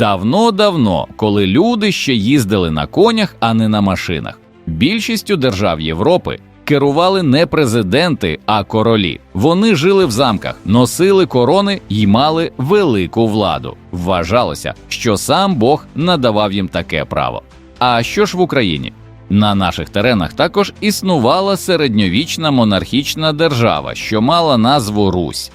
Давно-давно, коли люди ще їздили на конях, а не на машинах. Більшістю держав Європи керували не президенти, а королі. Вони жили в замках, носили корони і мали велику владу. Вважалося, що сам Бог надавав їм таке право. А що ж в Україні? На наших теренах також існувала середньовічна монархічна держава, що мала назву Русь.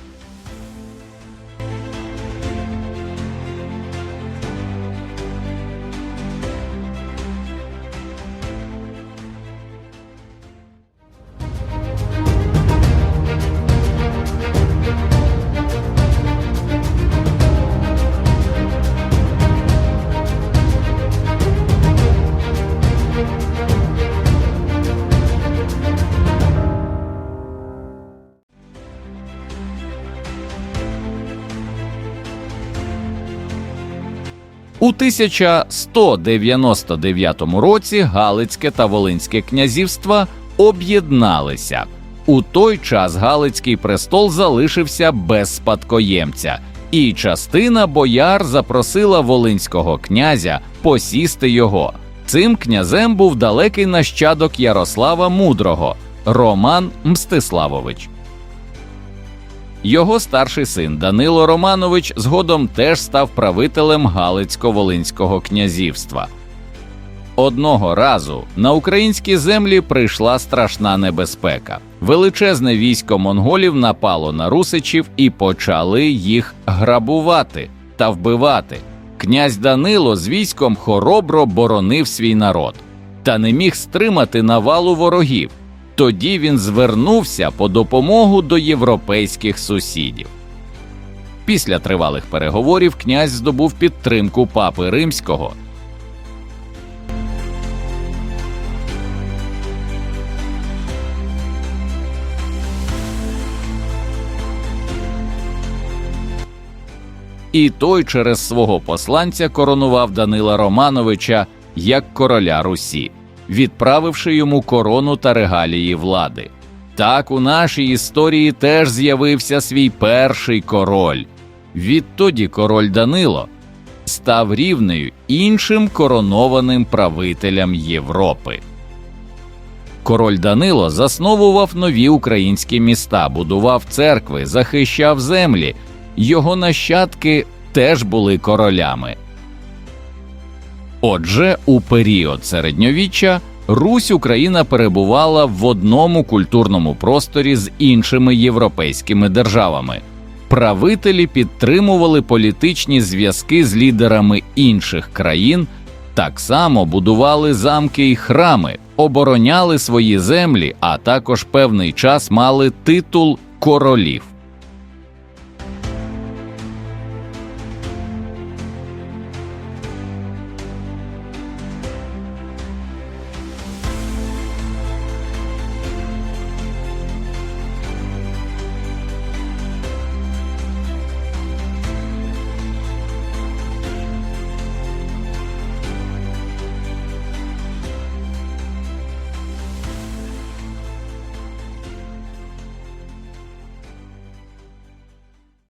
У 1199 році Галицьке та Волинське князівства об'єдналися. У той час Галицький престол залишився без спадкоємця, і частина бояр запросила волинського князя посісти його. Цим князем був далекий нащадок Ярослава Мудрого Роман Мстиславович. Його старший син Данило Романович згодом теж став правителем Галицько-Волинського князівства. Одного разу на українські землі прийшла страшна небезпека. Величезне військо монголів напало на русичів і почали їх грабувати та вбивати. Князь Данило з військом хоробро боронив свій народ та не міг стримати навалу ворогів. Тоді він звернувся по допомогу до європейських сусідів. Після тривалих переговорів князь здобув підтримку папи римського. І той через свого посланця коронував Данила Романовича як короля Русі відправивши йому корону та регалії влади. Так у нашій історії теж з'явився свій перший король. Відтоді король Данило став рівнею іншим коронованим правителям Європи. Король Данило засновував нові українські міста, будував церкви, захищав землі. Його нащадки теж були королями. Отже, у період середньовіччя Русь Україна перебувала в одному культурному просторі з іншими європейськими державами. Правителі підтримували політичні зв'язки з лідерами інших країн, так само будували замки і храми, обороняли свої землі, а також певний час мали титул королів.